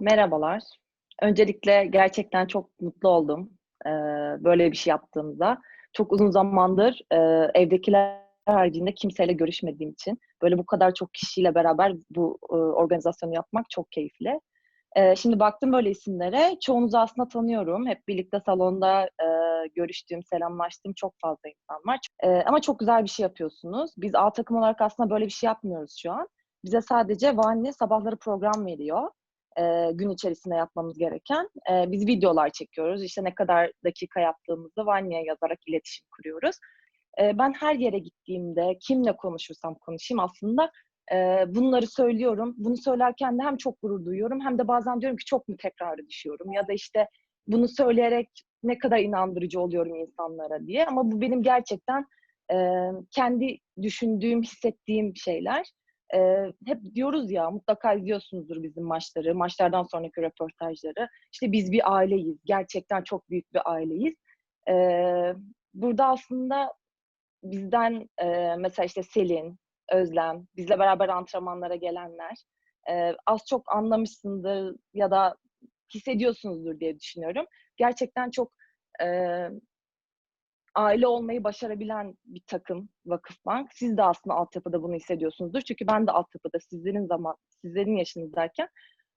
Merhabalar. Öncelikle gerçekten çok mutlu oldum eee, böyle bir şey yaptığımıza. Çok uzun zamandır eee, evdekiler haricinde kimseyle görüşmediğim için böyle bu kadar çok kişiyle beraber bu eee, organizasyonu yapmak çok keyifli. Eee, şimdi baktım böyle isimlere. Çoğunuzu aslında tanıyorum. Hep birlikte salonda eee, görüştüğüm, selamlaştığım çok fazla insan var. Eee, ama çok güzel bir şey yapıyorsunuz. Biz A takım olarak aslında böyle bir şey yapmıyoruz şu an. Bize sadece Vani sabahları program veriyor eee, gün içerisinde yapmamız gereken. Eee, biz videolar çekiyoruz. İşte ne kadar dakika yaptığımızı Vanya'ya yazarak iletişim kuruyoruz. Eee, ben her yere gittiğimde kimle konuşursam konuşayım aslında eee, bunları söylüyorum. Bunu söylerken de hem çok gurur duyuyorum hem de bazen diyorum ki çok mu tekrara düşüyorum ya da işte bunu söyleyerek ne kadar inandırıcı oluyorum insanlara diye. Ama bu benim gerçekten eee, kendi düşündüğüm, hissettiğim şeyler. Eee, hep diyoruz ya, mutlaka izliyorsunuzdur bizim maçları, maçlardan sonraki röportajları. İşte biz bir aileyiz, gerçekten çok büyük bir aileyiz. Eee, burada aslında bizden eee, mesela işte Selin, Özlem, bizle beraber antrenmanlara gelenler eee, az çok anlamışsındır ya da hissediyorsunuzdur diye düşünüyorum. Gerçekten çok eee, aile olmayı başarabilen bir takım Vakıfbank. Siz de aslında altyapıda bunu hissediyorsunuzdur. Çünkü ben de altyapıda sizlerin zaman, sizlerin yaşınızdayken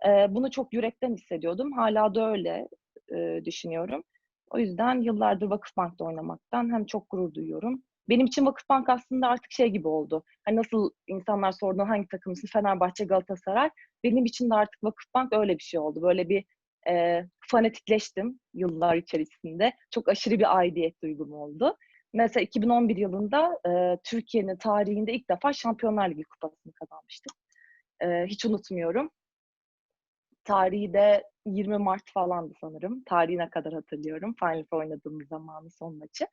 eee, bunu çok yürekten hissediyordum. Hala da öyle eee, düşünüyorum. O yüzden yıllardır Vakıfbank'ta oynamaktan hem çok gurur duyuyorum. Benim için Vakıfbank aslında artık şey gibi oldu. Hani nasıl insanlar sorduğunda hangi takımısın? Fenerbahçe, Galatasaray. Benim için de artık Vakıfbank öyle bir şey oldu. Böyle bir eee, fanatikleştim yıllar içerisinde. Çok aşırı bir aidiyet duygum oldu. Mesela 2011 yılında eee, Türkiye'nin tarihinde ilk defa Şampiyonlar Ligi kupasını kazanmıştık. Eee, hiç unutmuyorum. Tarihi de 20 Mart falandı sanırım. Tarihine kadar hatırlıyorum. Final Four oynadığımız zamanın son maçı.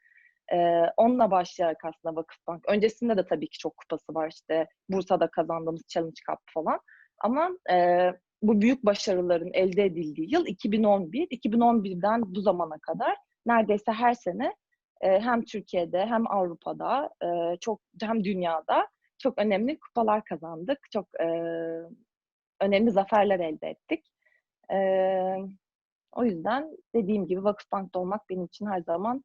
Eee, onunla başlayarak aslında Vakıfbank. Öncesinde de tabii ki çok kupası var. İşte Bursa'da kazandığımız Challenge Cup falan. Ama eee, bu büyük başarıların elde edildiği yıl 2011. 2011'den bu zamana kadar neredeyse her sene eee, hem Türkiye'de hem Avrupa'da eee, çok hem dünyada çok önemli kupalar kazandık. Çok eee, önemli zaferler elde ettik. Eee, o yüzden dediğim gibi Vakıfbank'ta olmak benim için her zaman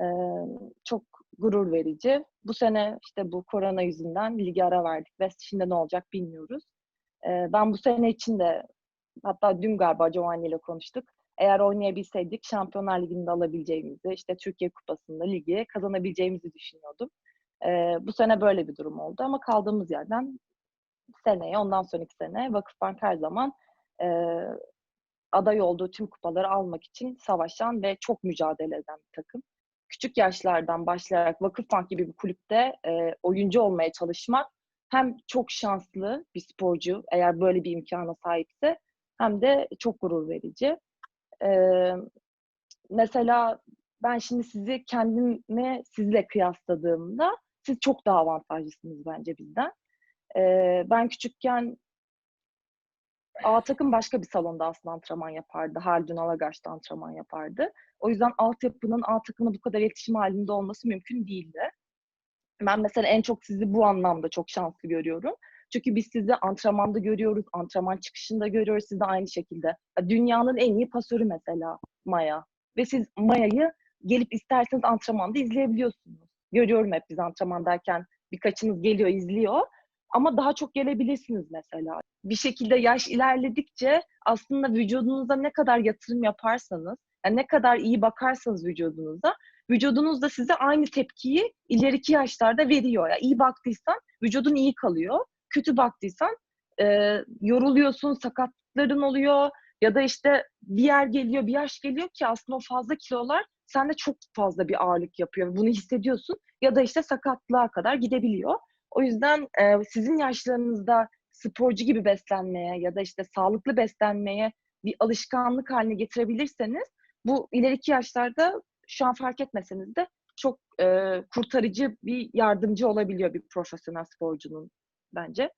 eee, çok gurur verici. Bu sene işte bu korona yüzünden ligi ara verdik ve şimdi ne olacak bilmiyoruz. Ben bu sene için de hatta dün galiba Giovanni ile konuştuk. Eğer oynayabilseydik Şampiyonlar Ligi'nde alabileceğimizi, işte Türkiye Kupası'nda ligi kazanabileceğimizi düşünüyordum. Eee, bu sene böyle bir durum oldu ama kaldığımız yerden seneye, ondan sonraki sene Vakıfbank her zaman eee, aday olduğu tüm kupaları almak için savaşan ve çok mücadele eden bir takım. Küçük yaşlardan başlayarak Vakıfbank gibi bir kulüpte eee, oyuncu olmaya çalışmak hem çok şanslı bir sporcu eğer böyle bir imkana sahipse hem de çok gurur verici. Eee, mesela ben şimdi sizi kendime sizle kıyasladığımda siz çok daha avantajlısınız bence bizden. Eee, ben küçükken A takım başka bir salonda aslında antrenman yapardı. Haldun Alagaç'ta antrenman yapardı. O yüzden altyapının A takımla bu kadar iletişim halinde olması mümkün değildi. Ben mesela en çok sizi bu anlamda çok şanslı görüyorum. Çünkü biz sizi antrenmanda görüyoruz, antrenman çıkışında görüyoruz. Siz de aynı şekilde. Dünyanın en iyi pasörü mesela Maya. Ve siz Maya'yı gelip isterseniz antrenmanda izleyebiliyorsunuz. Görüyorum hep biz antrenmandayken birkaçınız geliyor, izliyor. Ama daha çok gelebilirsiniz mesela. Bir şekilde yaş ilerledikçe aslında vücudunuza ne kadar yatırım yaparsanız, yani ne kadar iyi bakarsanız vücudunuza, vücudunuz da size aynı tepkiyi ileriki yaşlarda veriyor. Yani iyi baktıysan vücudun iyi kalıyor. Kötü baktıysan e, yoruluyorsun, sakatlıkların oluyor ya da işte bir yer geliyor, bir yaş geliyor ki aslında o fazla kilolar sende çok fazla bir ağırlık yapıyor. Bunu hissediyorsun ya da işte sakatlığa kadar gidebiliyor. O yüzden e, sizin yaşlarınızda sporcu gibi beslenmeye ya da işte sağlıklı beslenmeye bir alışkanlık haline getirebilirseniz bu ileriki yaşlarda şu an fark etmeseniz de çok e, kurtarıcı bir yardımcı olabiliyor bir profesyonel sporcunun bence.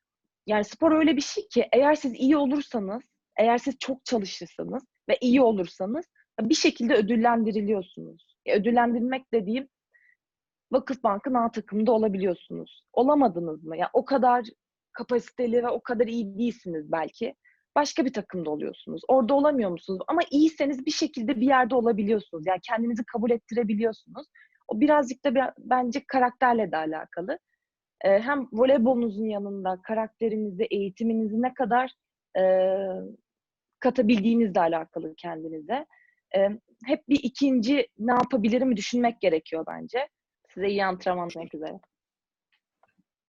Yani spor öyle bir şey ki eğer siz iyi olursanız, eğer siz çok çalışırsanız ve iyi olursanız bir şekilde ödüllendiriliyorsunuz. E, ödüllendirmek dediğim Vakıfbank'ın A takımında olabiliyorsunuz. Olamadınız mı? Ya yani o kadar kapasiteli ve o kadar iyi değilsiniz belki. Başka bir takımda oluyorsunuz. Orada olamıyor musunuz? Ama iyiyseniz bir şekilde bir yerde olabiliyorsunuz. Yani kendinizi kabul ettirebiliyorsunuz. O birazcık da bir, bence karakterle de alakalı. Ee, hem voleybolunuzun yanında karakterinizi, eğitiminizi ne kadar e, katabildiğinizle alakalı kendinize. Ee, hep bir ikinci ne yapabilirim düşünmek gerekiyor bence. Size iyi antrenman üzere.